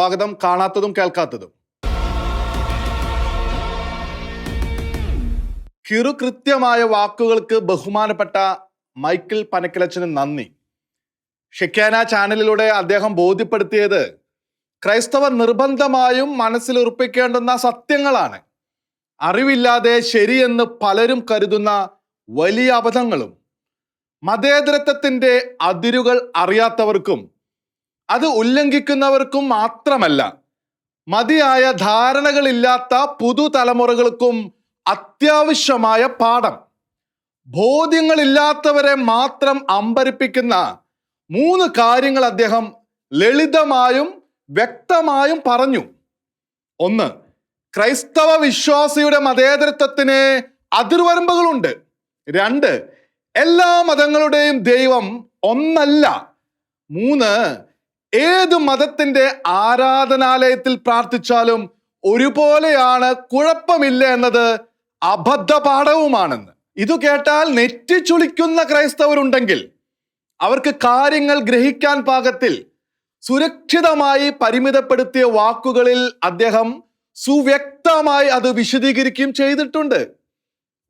സ്വാഗതം കാണാത്തതും കേൾക്കാത്തതും. കിറുകൃത്യമായ വാക്കുകൾക്ക് ബഹുമാനപ്പെട്ട മൈക്കിൾ പനക്കിലച്ചന് നന്ദി. ഷിക്കാന ചാനലിലൂടെ അദ്ദേഹം ബോധ്യപ്പെടുത്തിയത് ക്രൈസ്തവ നിർബന്ധമായും മനസ്സിൽ ഉറപ്പിക്കേണ്ടുന്ന സത്യങ്ങളാണ്. അറിവില്ലാതെ ശരിയെന്ന് പലരും കരുതുന്ന വലിയ അബദ്ധങ്ങളും മതേതരത്വത്തിന്റെ അതിരുകൾ അറിയാത്തവർക്കും അത് ഉല്ലംഘിക്കുന്നവർക്കും മാത്രമല്ല മതിയായ ധാരണകളില്ലാത്ത പുതുതലമുറകൾക്കും അത്യാവശ്യമായ പാഠം. ബോധ്യങ്ങളില്ലാത്തവരെ മാത്രം അമ്പരിപ്പിക്കുന്ന മൂന്ന് കാര്യങ്ങൾ അദ്ദേഹം ലളിതമായും വ്യക്തമായും പറഞ്ഞു. ഒന്ന് ക്രൈസ്തവ വിശ്വാസിയുടെ മതേതരത്വത്തിന് അതിർവരമ്പുകളുണ്ട്. രണ്ട് എല്ലാ മതങ്ങളുടെയും ദൈവം ഒന്നല്ല. മൂന്ന് ഏത് മതത്തിന്റെ ആരാധനാലയത്തിൽ പ്രാർത്ഥിച്ചാലും ഒരുപോലെയാണ് കുഴപ്പമില്ല എന്നത് അബദ്ധ പാഠവുമാണെന്ന് ഇത് കേട്ടാൽ നെറ്റിച്ചുളിക്കുന്ന ക്രൈസ്തവരുണ്ടെങ്കിൽ അവർക്ക് കാര്യങ്ങൾ ഗ്രഹിക്കാൻ പാകത്തിൽ സുരക്ഷിതമായി പരിമിതപ്പെടുത്തിയ വാക്കുകളിൽ അദ്ദേഹം സുവ്യക്തമായി അത് വിശദീകരിക്കുകയും ചെയ്തിട്ടുണ്ട്.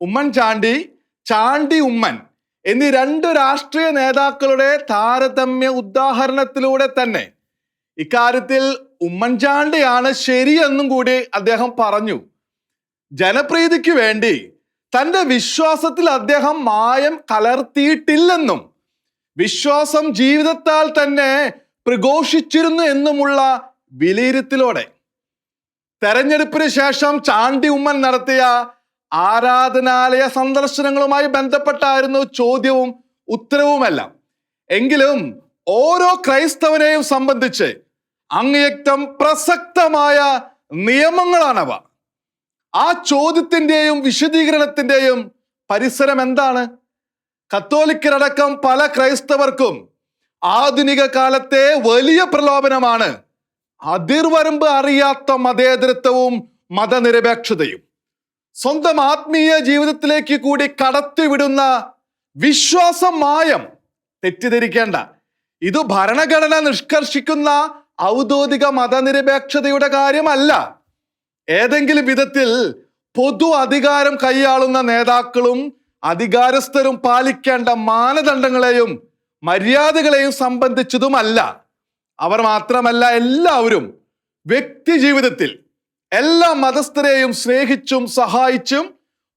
ഉമ്മൻ ചാണ്ടി ചാണ്ടി ഉമ്മൻ എന്നീ രണ്ട് രാഷ്ട്രീയ നേതാക്കളുടെ താരതമ്യ ഉദാഹരണത്തിലൂടെ തന്നെ ഇക്കാര്യത്തിൽ ഉമ്മൻചാണ്ടിയാണ് ശരിയെന്നും കൂടി അദ്ദേഹം പറഞ്ഞു. ജനപ്രീതിക്ക് വേണ്ടി തന്റെ വിശ്വാസത്തിൽ അദ്ദേഹം മായം കലർത്തിയിട്ടില്ലെന്നും വിശ്വാസം ജീവിതത്താൽ തന്നെ പ്രഘോഷിച്ചിരുന്നു എന്നുമുള്ള വിലയിരുത്തലോടെ. തെരഞ്ഞെടുപ്പിന് ശേഷം ചാണ്ടി ഉമ്മൻ നടത്തിയ ആരാധനാലയ സന്ദർശനങ്ങളുമായി ബന്ധപ്പെട്ടായിരുന്നു ചോദ്യവും ഉത്തരവുമെല്ലാം. എങ്കിലും ഓരോ ക്രൈസ്തവനെയും സംബന്ധിച്ച് അങ്ങേയറ്റം പ്രസക്തമായ നിയമങ്ങളാണവ. ആ ചോദ്യത്തിന്റെയും വിശദീകരണത്തിന്റെയും പരിസരം എന്താണ്? കത്തോലിക്കരടക്കം പല ക്രൈസ്തവർക്കും ആധുനിക കാലത്തെ വലിയ പ്രലോഭനമാണ്. അതിർവരമ്പ് അറിയാത്ത മതേതരത്വവും മതനിരപേക്ഷതയും. സ്വന്തം ആത്മീയ ജീവിതത്തിലേക്ക് കൂടി കടത്തിവിടുന്ന വിശ്വാസമായം തെറ്റിദ്ധരിക്കേണ്ട. ഇത് ഭരണഘടന നിഷ്കർഷിക്കുന്ന ഔദ്യോഗിക മതനിരപേക്ഷതയുടെ കാര്യമല്ല. ഏതെങ്കിലും വിധത്തിൽ പൊതു അധികാരം കൈയാളുന്ന നേതാക്കളും അധികാരസ്ഥരും പാലിക്കേണ്ട മാനദണ്ഡങ്ങളെയും മര്യാദകളെയും സംബന്ധിച്ചതുമല്ല. അവർ മാത്രമല്ല എല്ലാവരും വ്യക്തി ജീവിതത്തിൽ എല്ലാ മതസ്ഥരെയും സ്നേഹിച്ചും സഹായിച്ചും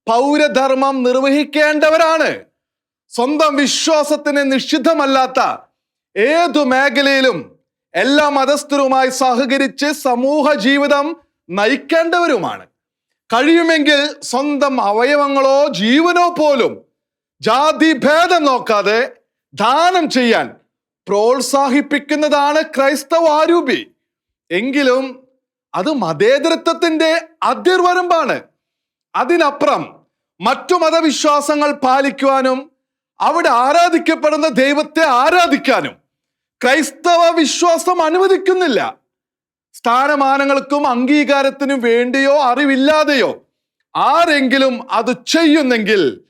പൗരധർമ്മം നിർവഹിക്കേണ്ടവരാണ്. സ്വന്തം വിശ്വാസത്തിന് നിഷിദ്ധമല്ലാത്ത ഏതു മേഖലയിലും എല്ലാ മതസ്ഥരുമായി സഹകരിച്ച് സമൂഹ ജീവിതം നയിക്കേണ്ടവരുമാണ്. കഴിയുമെങ്കിൽ സ്വന്തം അവയവങ്ങളോ ജീവനോ പോലും ജാതി ഭേദം നോക്കാതെ ദാനം ചെയ്യാൻ പ്രോത്സാഹിപ്പിക്കുന്നതാണ് ക്രൈസ്തവ ആരൂപി എങ്കിലും അത് മതേതരത്വത്തിന്റെ അതിർവരമ്പാണ്. അതിനപ്പുറം മറ്റു മതവിശ്വാസങ്ങൾ പാലിക്കുവാനും അവിടെ ആരാധിക്കപ്പെടുന്ന ദൈവത്തെ ആരാധിക്കാനും ക്രൈസ്തവ വിശ്വാസം അനുവദിക്കുന്നില്ല. സ്ഥാനമാനങ്ങൾക്കും അംഗീകാരത്തിനും വേണ്ടിയോ അറിവില്ലാതെയോ ആരെങ്കിലും അത് ചെയ്യുന്നെങ്കിൽ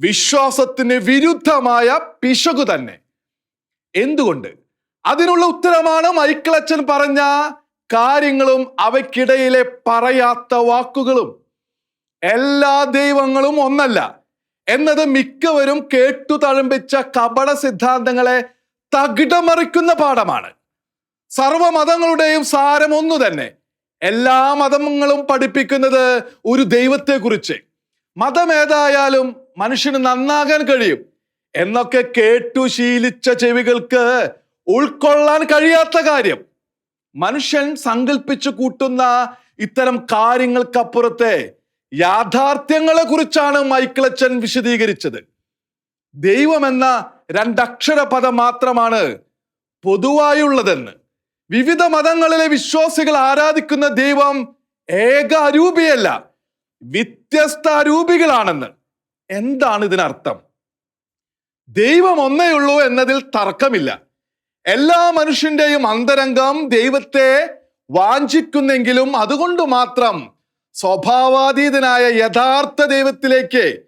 വിശ്വാസത്തിന് വിരുദ്ധമായ പിശകു തന്നെ. എന്തുകൊണ്ട്? അതിനുള്ള ഉത്തരമാണ് മൈക്കിളച്ചൻ പറഞ്ഞ കാര്യങ്ങളും അവയ്ക്കിടയിലെ പറയാത്ത വാക്കുകളും എല്ലാ ദൈവങ്ങളും ഒന്നല്ല എന്നത് മിക്കവരും കേട്ടു തഴമ്പിച്ച കപട സിദ്ധാന്തങ്ങളെ തകിടമറിക്കുന്ന പാഠമാണ്. സർവമതങ്ങളുടെയും സാരം ഒന്നു തന്നെ. എല്ലാ മതങ്ങളും പഠിപ്പിക്കുന്നത് ഒരു ദൈവത്തെക്കുറിച്ച്. മതമേതായാലും മനുഷ്യന് നന്നാകാൻ കഴിയും. എന്നൊക്കെ കേട്ടു ശീലിച്ച ചെവികൾക്ക് ഉൾക്കൊള്ളാൻ കഴിയാത്ത കാര്യം. മനുഷ്യൻ സങ്കല്പിച്ചു കൂട്ടുന്ന ഇത്തരം കാര്യങ്ങൾക്കപ്പുറത്തെ യാഥാർത്ഥ്യങ്ങളെ കുറിച്ചാണ് മൈക്കിളച്ചൻ വിശദീകരിച്ചത്. ദൈവമെന്ന രണ്ടക്ഷര പദം മാത്രമാണ് പൊതുവായുള്ളതെന്ന്. വിവിധ മതങ്ങളിലെ വിശ്വാസികൾ ആരാധിക്കുന്ന ദൈവം ഏക അരൂപിയല്ല വ്യത്യസ്ത അരൂപികളാണെന്ന്. എന്താണ് ഇതിനർത്ഥം ദൈവം ഒന്നേ ഉള്ളൂ എന്നതിൽ തർക്കമില്ല. എല്ലാ മനുഷ്യന്റെയും അന്തരംഗം ദൈവത്തെ വാഞ്ചിക്കുന്നെങ്കിലും അതുകൊണ്ട് മാത്രം സ്വഭാവാതീതനായ യഥാർത്ഥ ദൈവത്തിലേക്ക്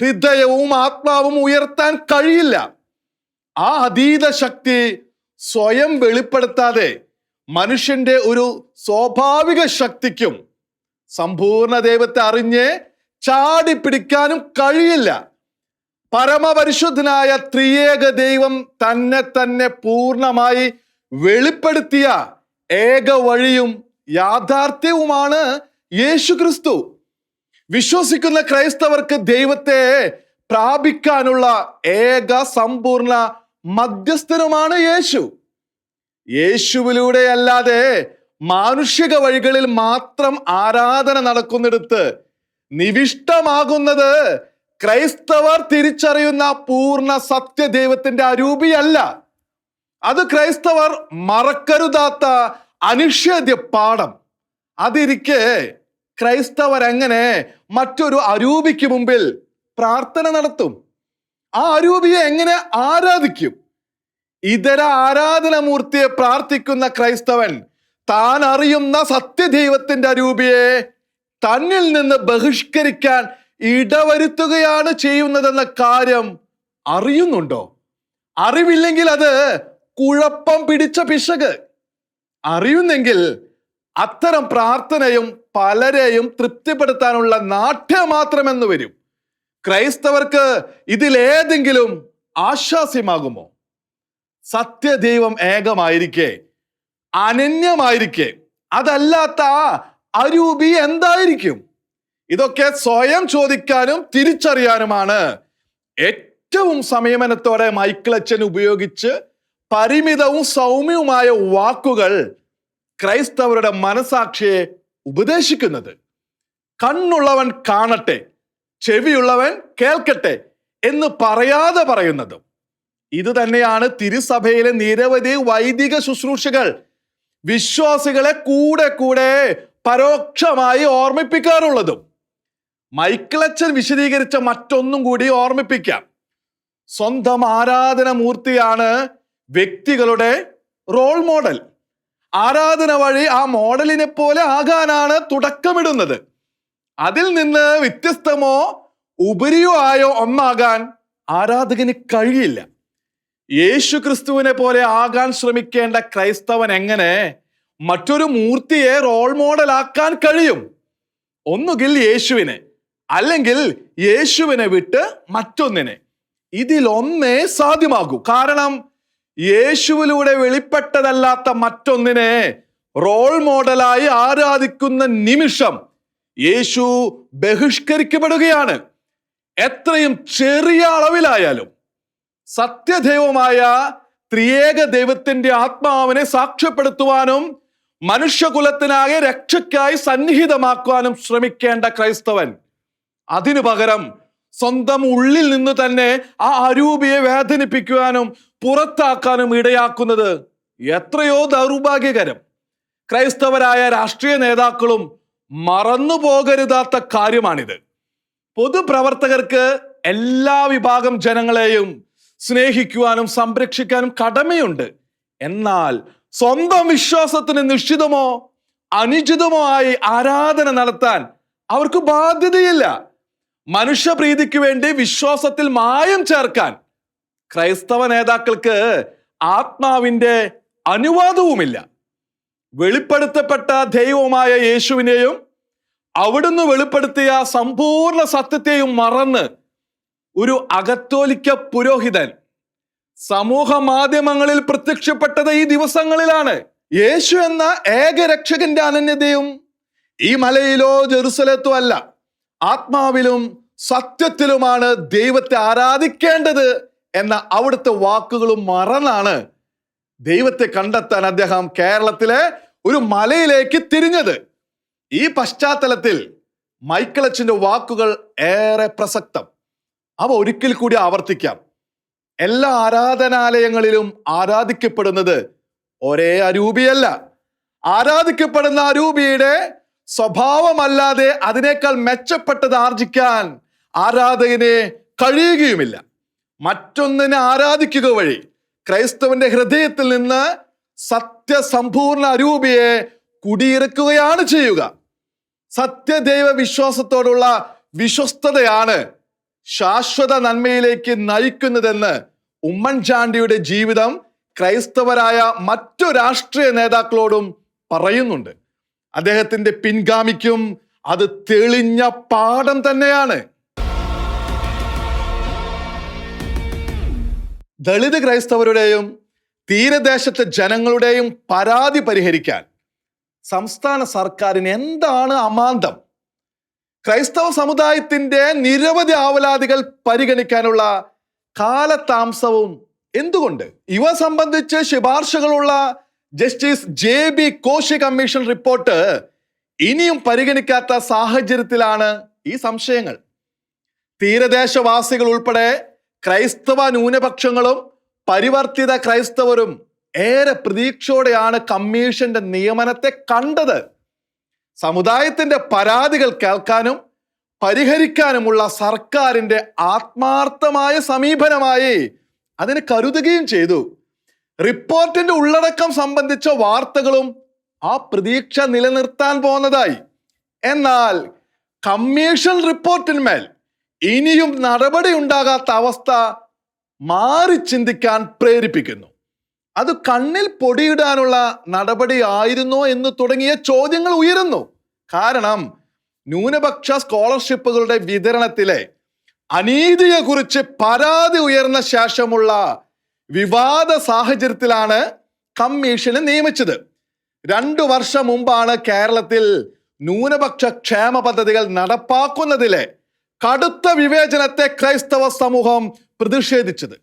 ഹൃദയവും ആത്മാവും ഉയർത്താൻ കഴിയില്ല. ആ അതീത ശക്തി സ്വയം വെളിപ്പെടുത്താതെ മനുഷ്യന്റെ ഒരു സ്വാഭാവിക ശക്തിക്കും സമ്പൂർണ ദൈവത്തെ അറിഞ്ഞ് ചാടി പിടിക്കാനും കഴിയില്ല. പരമപരിശുദ്ധനായ ത്രിയേക ദൈവം തന്നെ തന്നെ പൂർണമായി വെളിപ്പെടുത്തിയ ഏക വഴിയും യാഥാർത്ഥ്യവുമാണ് യേശു ക്രിസ്തു വിശ്വസിക്കുന്ന ക്രൈസ്തവർക്ക് ദൈവത്തെ പ്രാപിക്കാനുള്ള ഏക സമ്പൂർണ മധ്യസ്ഥനുമാണ് യേശു. യേശുവിലൂടെ അല്ലാതെ മാനുഷിക വഴികളിൽ മാത്രം ആരാധന നടക്കുന്നിടത്ത് നിവിഷ്ടമാകുന്നത് ക്രൈസ്തവർ തിരിച്ചറിയുന്ന പൂർണ സത്യദൈവത്തിന്റെ അരൂപിയല്ല. അത് ക്രൈസ്തവർ മറക്കരുതാത്ത അനിഷേദ്യ പാഠം. അതിരിക്കെ ക്രൈസ്തവർ എങ്ങനെ മറ്റൊരു അരൂപിക്ക് മുമ്പിൽ പ്രാർത്ഥന നടത്തും? ആ അരൂപിയെ എങ്ങനെ ആരാധിക്കും? ഇതര ആരാധനമൂർത്തിയെ പ്രാർത്ഥിക്കുന്ന ക്രൈസ്തവൻ താൻ അറിയുന്ന സത്യദൈവത്തിന്റെ അരൂപിയെ തന്നിൽ നിന്ന് ബഹിഷ്കരിക്കാൻ ഇടവരുത്തുകയാണ് ചെയ്യുന്നതെന്ന കാര്യം അറിയുന്നുണ്ടോ? അറിവില്ലെങ്കിൽ അത് കുഴപ്പം പിടിച്ച പിശക്. അറിയുന്നെങ്കിൽ അത്തരം പ്രാർത്ഥനയും പലരെയും തൃപ്തിപ്പെടുത്താനുള്ള നാട്യം മാത്രമെന്ന് വരും. ക്രൈസ്തവർക്ക് ഇതിലേതെങ്കിലും ആശ്വാസ്യമാകുമോ? സത്യദൈവം ഏകമായിരിക്കെ അനന്യമായിരിക്കെ അതല്ലാത്ത അരൂപി എന്തായിരിക്കും? ഇതൊക്കെ സ്വയം ചോദിക്കാനും തിരിച്ചറിയാനുമാണ്. ഏറ്റവും സംയമനത്തോടെ അച്ഛൻ ഉപയോഗിച്ച് പരിമിതവും സൗമ്യവുമായ വാക്കുകൾ ക്രൈസ്തവരുടെ മനസാക്ഷിയെ ഉപദേശിക്കുന്നത്. കണ്ണുള്ളവൻ കാണട്ടെ ചെവിയുള്ളവൻ കേൾക്കട്ടെ എന്ന് പറയാതെ പറയുന്നതും. ഇത് തന്നെയാണ് തിരുസഭയിലെ നിരവധി വൈദിക ശുശ്രൂഷകൾ. വിശ്വാസികളെ കൂടെ കൂടെ പരോക്ഷമായി ഓർമ്മിപ്പിക്കാറുള്ളതും. മൈക്കിളച്ചൻ വിശദീകരിച്ച മറ്റൊന്നും കൂടി ഓർമ്മിപ്പിക്കാം. സ്വന്തം ആരാധന മൂർത്തിയാണ് വ്യക്തികളുടെ റോൾ മോഡൽ ആരാധന വഴി ആ മോഡലിനെ പോലെ ആകാനാണ് തുടക്കമിടുന്നത്. അതിൽ നിന്ന് വ്യത്യസ്തമോ ഉപരിയോ ആയോ ഒന്നാകാൻ ആരാധകന് കഴിയില്ല. യേശു ക്രിസ്തുവിനെ പോലെ ആകാൻ ശ്രമിക്കേണ്ട ക്രൈസ്തവൻ എങ്ങനെ മറ്റൊരു മൂർത്തിയെ റോൾ മോഡലാക്കാൻ കഴിയും? ഒന്നുകിൽ യേശുവിനെ. അല്ലെങ്കിൽ യേശുവിനെ വിട്ട് മറ്റൊന്നിനെ. ഇതിലൊന്നേ സാധ്യമാകൂ. കാരണം യേശുവിലൂടെ വെളിപ്പെട്ടതല്ലാത്ത മറ്റൊന്നിനെ റോൾ മോഡലായി ആരാധിക്കുന്ന നിമിഷം യേശു ബഹിഷ്കരിക്കപ്പെടുകയാണ്. എത്രയും ചെറിയ അളവിലായാലും സത്യദൈവമായ ത്രിയേക ദൈവത്തിന്റെ ആത്മാവിനെ സാക്ഷ്യപ്പെടുത്തുവാനും മനുഷ്യകുലത്തിനാകെ രക്ഷയ്ക്കായി സന്നിഹിതമാക്കുവാനും ശ്രമിക്കേണ്ട ക്രൈസ്തവൻ അതിനു പകരം സ്വന്തം ഉള്ളിൽ നിന്ന് തന്നെ ആ അരൂപിയെ വേദനിപ്പിക്കുവാനും പുറത്താക്കാനും ഇടയാക്കുന്നത് എത്രയോ ദൗർഭാഗ്യകരം. ക്രൈസ്തവരായ രാഷ്ട്രീയ നേതാക്കളും മറന്നു പോകരുതാത്ത കാര്യമാണിത്. പൊതുപ്രവർത്തകർക്ക് എല്ലാ വിഭാഗം ജനങ്ങളെയും സ്നേഹിക്കുവാനും സംരക്ഷിക്കാനും കടമയുണ്ട്. എന്നാൽ സ്വന്തം വിശ്വാസത്തിന് നിശ്ചിതമോ അനുചിതമോ ആയി ആരാധന നടത്താൻ അവർക്ക് ബാധ്യതയില്ല. മനുഷ്യപ്രീതിക്ക് വേണ്ടി വിശ്വാസത്തിൽ മായം ചേർക്കാൻ ക്രൈസ്തവ നേതാക്കൾക്ക് ആത്മാവിന്റെ അനുവാദവുമില്ല. വെളിപ്പെടുത്തപ്പെട്ട ദൈവമായ യേശുവിനെയും അവിടുന്ന് വെളിപ്പെടുത്തിയ സമ്പൂർണ സത്യത്തെയും മറന്ന് ഒരു അകത്തോലിക്ക പുരോഹിതൻ സമൂഹ മാധ്യമങ്ങളിൽ പ്രത്യക്ഷപ്പെട്ടത് ഈ ദിവസങ്ങളിലാണ്. യേശു എന്ന ഏകരക്ഷകന്റെ അനന്യതയും ഈ മലയിലോ ജെറുസലത്തോ അല്ല. ആത്മാവിലും സത്യത്തിലുമാണ് ദൈവത്തെ ആരാധിക്കേണ്ടത് എന്ന അവിടുത്തെ വാക്കുകളും മറന്നാണ് ദൈവത്തെ കണ്ടെത്താൻ അദ്ദേഹം കേരളത്തിലെ ഒരു മലയിലേക്ക് തിരിഞ്ഞത്. ഈ പശ്ചാത്തലത്തിൽ മൈക്കിളച്ചിന്റെ വാക്കുകൾ ഏറെ പ്രസക്തം. അവ ഒരിക്കൽ കൂടി ആവർത്തിക്കാം. എല്ലാ ആരാധനാലയങ്ങളിലും ആരാധിക്കപ്പെടുന്നത് ഒരേ അരൂപിയല്ല. ആരാധിക്കപ്പെടുന്ന അരൂപിയുടെ സ്വഭാവമല്ലാതെ അതിനേക്കാൾ മെച്ചപ്പെട്ടത് ആർജിക്കാൻ ആരാധകന് കഴിയുകയുമില്ല. മറ്റൊന്നിനെ ആരാധിക്കുക വഴി ക്രൈസ്തവന്റെ ഹൃദയത്തിൽ നിന്ന് സത്യസമ്പൂർണ അരൂപിയെ കുടിയിറക്കുകയാണ് ചെയ്യുക. സത്യദൈവ വിശ്വാസത്തോടുള്ള വിശ്വസ്തതയാണ് ശാശ്വത നന്മയിലേക്ക് നയിക്കുന്നതെന്ന് ഉമ്മൻചാണ്ടിയുടെ ജീവിതം ക്രൈസ്തവരായ മറ്റു രാഷ്ട്രീയ നേതാക്കളോടും പറയുന്നുണ്ട്. അദ്ദേഹത്തിന്റെ പിൻഗാമിക്കും അത് തെളിഞ്ഞ പാഠം തന്നെയാണ്. ദളിത് ക്രൈസ്തവരുടെയും തീരദേശത്തെ ജനങ്ങളുടെയും പരാതി പരിഹരിക്കാൻ സംസ്ഥാന സർക്കാരിന് എന്താണ് അമാന്തം? ക്രൈസ്തവ സമുദായത്തിന്റെ നിരവധി ആവലാതികൾ പരിഗണിക്കാനുള്ള കാലതാമസവും എന്തുകൊണ്ട്? ഇവ സംബന്ധിച്ച് ശുപാർശകളുള്ള justice J B Koshy commission report ഇനിയും പരിഗണിക്കാത്ത സാഹചര്യത്തിലാണ് ഈ സംശയങ്ങൾ. തീരദേശവാസികൾ ഉൾപ്പെടെ ക്രൈസ്തവ ന്യൂനപക്ഷങ്ങളും പരിവർത്തിത ക്രൈസ്തവരും ഏറെ പ്രതീക്ഷയോടെയാണ് കമ്മീഷന്റെ നിയമനത്തെ കണ്ടത്. സമുദായത്തിന്റെ പരാതികൾ കേൾക്കാനും പരിഹരിക്കാനുമുള്ള സർക്കാരിന്റെ ആത്മാർത്ഥമായ സമീപനമായി അതിന് കരുതുകയും ചെയ്തു. റിപ്പോർട്ടിന്റെ ഉള്ളടക്കം സംബന്ധിച്ച വാർത്തകളും ആ പ്രതീക്ഷ നിലനിർത്താൻ പോന്നതായി എന്നാൽ കമ്മീഷൻ റിപ്പോർട്ടിന്മേൽ ഇനിയും നടപടി ഉണ്ടാകാത്ത അവസ്ഥ മാറി ചിന്തിക്കാൻ പ്രേരിപ്പിക്കുന്നു. അത് കണ്ണിൽ പൊടിയിടാനുള്ള നടപടി ആയിരുന്നോ എന്ന് തുടങ്ങിയ ചോദ്യങ്ങൾ ഉയരുന്നു. കാരണം ന്യൂനപക്ഷ സ്കോളർഷിപ്പുകളുടെ വിതരണത്തിലെ അനീതിയെക്കുറിച്ച് പരാതി ഉയർന്ന ശേഷമുള്ള വിവാദ സാഹചര്യത്തിലാണ് കമ്മീഷനെ നിയമിച്ചത്. രണ്ടു വർഷം മുമ്പാണ് കേരളത്തിൽ ന്യൂനപക്ഷ ക്ഷേമ പദ്ധതികൾ നടപ്പാക്കുന്നതിലെ കടുത്ത വിവേചനത്തെ ക്രൈസ്തവ സമൂഹം പ്രതിഷേധിച്ചത്.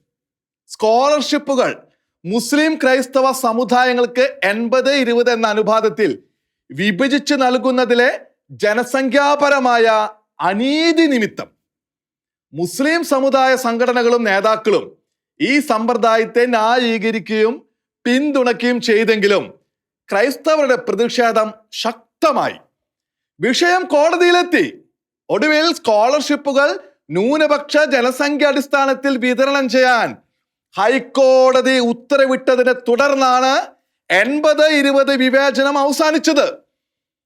സ്കോളർഷിപ്പുകൾ മുസ്ലിം ക്രൈസ്തവ സമുദായങ്ങൾക്ക് എൺപത് ഇരുപത് എന്ന അനുപാതത്തിൽ വിഭജിച്ച് നൽകുന്നതിലെ ജനസംഖ്യാപരമായ അനീതി നിമിത്തം. മുസ്ലിം സമുദായ സംഘടനകളും നേതാക്കളും ഈ സമ്പ്രദായത്തെ ന്യായീകരിക്കുകയും പിന്തുണയ്ക്കുകയും ചെയ്തെങ്കിലും ക്രൈസ്തവരുടെ പ്രതിഷേധം ശക്തമായി. വിഷയം കോടതിയിലെത്തി. ഒടുവിൽ സ്കോളർഷിപ്പുകൾ ന്യൂനപക്ഷ ജനസംഖ്യ അടിസ്ഥാനത്തിൽ വിതരണം ചെയ്യാൻ ഹൈക്കോടതി ഉത്തരവിട്ടതിനെ തുടർന്നാണ് എൺപത് ഇരുപത് വിവേചനം അവസാനിച്ചത്.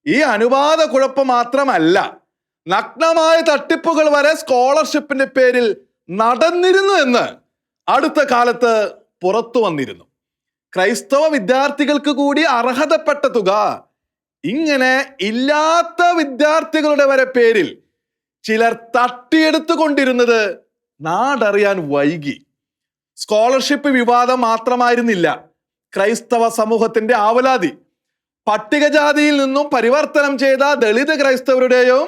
ഈ അനുവാദ കുഴപ്പം മാത്രമല്ല നഗ്നമായ തട്ടിപ്പുകൾ വരെ സ്കോളർഷിപ്പിന്റെ പേരിൽ നടന്നിരുന്നു എന്ന് അടുത്ത കാലത്ത് പുറത്തു വന്നിരുന്നു. ക്രൈസ്തവ വിദ്യാർത്ഥികൾക്ക് കൂടി അർഹതപ്പെട്ട തുക ഇങ്ങനെ ഇല്ലാത്ത വിദ്യാർത്ഥികളുടെ വരെ പേരിൽ ചിലർ തട്ടിയെടുത്തു കൊണ്ടിരുന്നത് നാടറിയാൻ വൈകി. സ്കോളർഷിപ്പ് വിവാദം മാത്രമായിരുന്നില്ല. ക്രൈസ്തവ സമൂഹത്തിന്റെ ആവലാതി. പട്ടികജാതിയിൽ നിന്നും പരിവർത്തനം ചെയ്ത ദളിത് ക്രൈസ്തവരുടെയും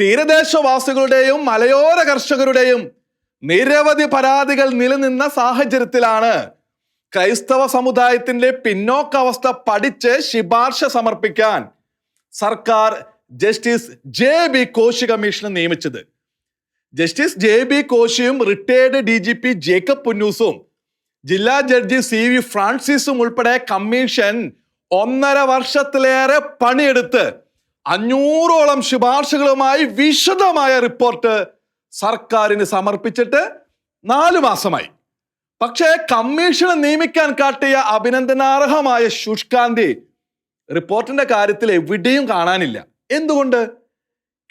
തീരദേശവാസികളുടെയും മലയോര കർഷകരുടെയും നിരവധി പരാതികൾ നിലനിന്ന സാഹചര്യത്തിലാണ് ക്രൈസ്തവ സമുദായത്തിന്റെ പിന്നോക്കാവസ്ഥ പഠിച്ച് ശിപാർശ സമർപ്പിക്കാൻ സർക്കാർ ജസ്റ്റിസ് ജെ ബി കോശി കമ്മീഷനെ നിയമിച്ചത്. Justice J B കോശിയും retired D G P Jacob പുന്നൂസും ജില്ലാ ജഡ്ജി സി വി ഫ്രാൻസിസും ഉൾപ്പെടെ കമ്മീഷൻ ഒന്നര വർഷത്തിലേറെ പണിയെടുത്ത് അഞ്ഞൂറോളം ശുപാർശകളുമായി വിശദമായ റിപ്പോർട്ട് സർക്കാരിന് സമർപ്പിച്ചിട്ട് നാലു മാസമായി. പക്ഷേ കമ്മീഷനെ നിയമിക്കാൻ കാട്ടിയ അഭിനന്ദനാർഹമായ ശുഷ്കാന്തി റിപ്പോർട്ടിന്റെ കാര്യത്തിൽ എവിടെയും കാണാനില്ല. എന്തുകൊണ്ട്?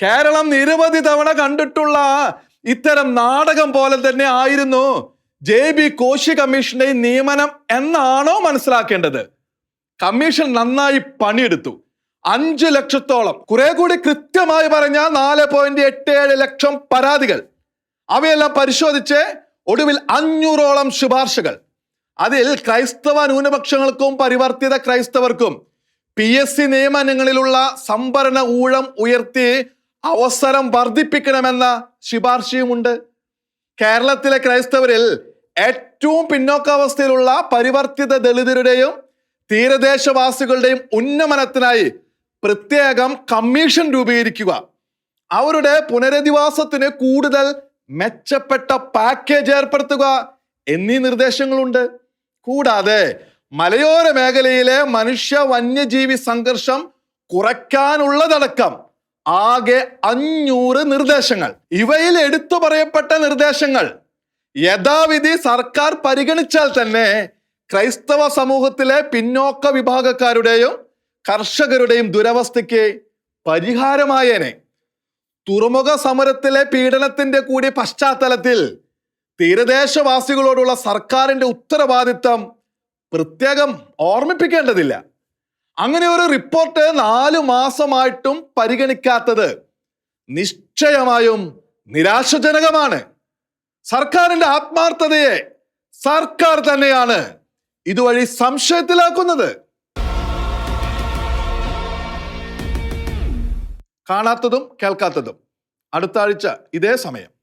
കേരളം നിരവധി തവണ കണ്ടിട്ടുള്ള ഇത്തരം നാടകം പോലെ തന്നെ ആയിരുന്നു ജെ ബി കോശി കമ്മീഷന്റെ നിയമനം എന്നാണോ മനസ്സിലാക്കേണ്ടത്? കമ്മീഷൻ നന്നായി പണിയെടുത്തു. അഞ്ച് ലക്ഷത്തോളം കുറെ കൂടി കൃത്യമായി പറഞ്ഞാൽ നാല് പോയിന്റ് എട്ട് ഏഴ് ലക്ഷം പരാതികൾ. അവയെല്ലാം പരിശോധിച്ച് ഒടുവിൽ അഞ്ഞൂറോളം ശുപാർശകൾ. അതിൽ ക്രൈസ്തവ ന്യൂനപക്ഷങ്ങൾക്കും പരിവർത്തിത ക്രൈസ്തവർക്കും പി എസ് സി നിയമനങ്ങളിലുള്ള സംഭരണ ഊഴം ഉയർത്തി അവസരം വർദ്ധിപ്പിക്കണമെന്ന ശുപാർശയുമുണ്ട്. കേരളത്തിലെ ക്രൈസ്തവരിൽ ഏറ്റവും പിന്നോക്കാവസ്ഥയിലുള്ള പരിവർത്തിത ദളിതരുടെയും തീരദേശവാസികളുടെയും ഉന്നമനത്തിനായി പ്രത്യേകം കമ്മീഷൻ രൂപീകരിക്കുക. അവരുടെ പുനരധിവാസത്തിന് കൂടുതൽ മെച്ചപ്പെട്ട പാക്കേജ് ഏർപ്പെടുത്തുക എന്നീ നിർദ്ദേശങ്ങളുണ്ട്. കൂടാതെ മലയോര മേഖലയിലെ മനുഷ്യ വന്യജീവി സംഘർഷം കുറയ്ക്കാനുള്ളതടക്കം ആകെ അഞ്ഞൂറ് നിർദ്ദേശങ്ങൾ. ഇവയിൽ എടുത്തു പറയപ്പെട്ട നിർദ്ദേശങ്ങൾ യഥാവിധി സർക്കാർ പരിഗണിച്ചാൽ തന്നെ ക്രൈസ്തവ സമൂഹത്തിലെ പിന്നോക്ക വിഭാഗക്കാരുടെയും കർഷകരുടെയും ദുരവസ്ഥയ്ക്ക് പരിഹാരമായേനെ. തുറമുഖ സമരത്തിലെ പീഡനത്തിന്റെ കൂടി പശ്ചാത്തലത്തിൽ തീരദേശവാസികളോടുള്ള സർക്കാരിന്റെ ഉത്തരവാദിത്തം പ്രത്യേകം ഓർമ്മിപ്പിക്കേണ്ടതില്ല. അങ്ങനെ ഒരു റിപ്പോർട്ട് നാലു മാസമായിട്ടും പരിഗണിക്കാത്തത് നിശ്ചയമായും നിരാശജനകമാണ്. സർക്കാരിന്റെ ആത്മാർത്ഥതയെ സർക്കാർ തന്നെയാണ് ഇതുവഴി സംശയത്തിലാക്കുന്നത്. കാണാത്തതും കേൾക്കാത്തതും. അടുത്ത ആഴ്ച ഇതേ സമയം.